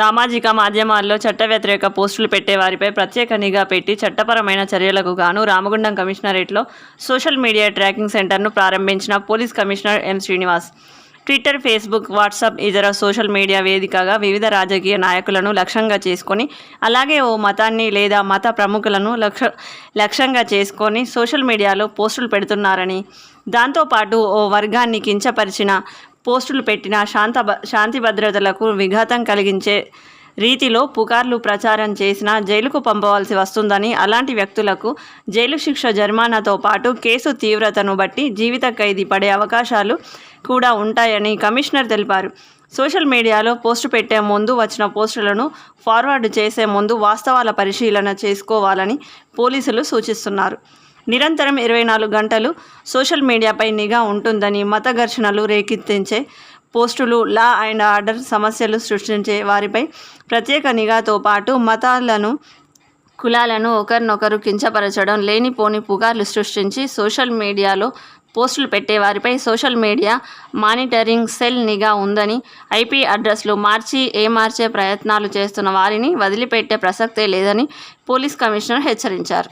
సామాజిక మాధ్యమాల్లో చట్ట వ్యతిరేక పోస్టులు పెట్టే వారిపై ప్రత్యేక నిఘా పెట్టి చట్టపరమైన చర్యలకు గాను రామగుండం కమిషనరేట్లో సోషల్ మీడియా ట్రాకింగ్ సెంటర్ను ప్రారంభించిన police commissioner M Srinivas. Twitter Facebook WhatsApp ఇతర సోషల్ మీడియా వేదికగా వివిధ రాజకీయ నాయకులను లక్ష్యంగా చేసుకొని అలాగే ఓ మతాన్ని లేదా మత ప్రముఖులను లక్ష్య లక్ష్యంగా చేసుకొని సోషల్ మీడియాలో పోస్టులు పెడుతున్నారని. దాంతోపాటు ఓ వర్గాన్ని కించపరిచిన పోస్టులు పెట్టిన శాంత శాంతి భద్రతలకు విఘాతం కలిగించే రీతిలో పుకార్లు ప్రచారం చేసినా జైలుకు పంపవలసి వస్తుందని అలాంటి వ్యక్తులకు జైలు శిక్ష జరిమానాతో పాటు కేసు తీవ్రతను బట్టి జీవిత ఖైదీ పడే అవకాశాలు కూడా ఉంటాయని కమిషనర్ తెలిపారు. సోషల్ మీడియాలో పోస్టు పెట్టే ముందు వచ్చిన పోస్టులను ఫార్వర్డ్ చేసే ముందు వాస్తవాల పరిశీలన చేసుకోవాలని పోలీసులు సూచిస్తున్నారు. నిరంతరం ఇరవై నాలుగు గంటలు సోషల్ మీడియాపై నిఘా ఉంటుందని మత ఘర్షణలు రేకెత్తించే పోస్టులు లా అండ్ ఆర్డర్ సమస్యలు సృష్టించే వారిపై ప్రత్యేక నిఘాతో పాటు మతాలను కులాలను ఒకరినొకరు కించపరచడం లేనిపోని పుకార్లు సృష్టించి సోషల్ మీడియాలో పోస్టులు పెట్టే వారిపై సోషల్ మీడియా మానిటరింగ్ సెల్ నిఘా ఉందని ఐపీ అడ్రస్లు మార్చి ఏమార్చే ప్రయత్నాలు చేస్తున్న వారిని వదిలిపెట్టే ప్రసక్తే లేదని పోలీస్ కమిషనర్ హెచ్చరించారు.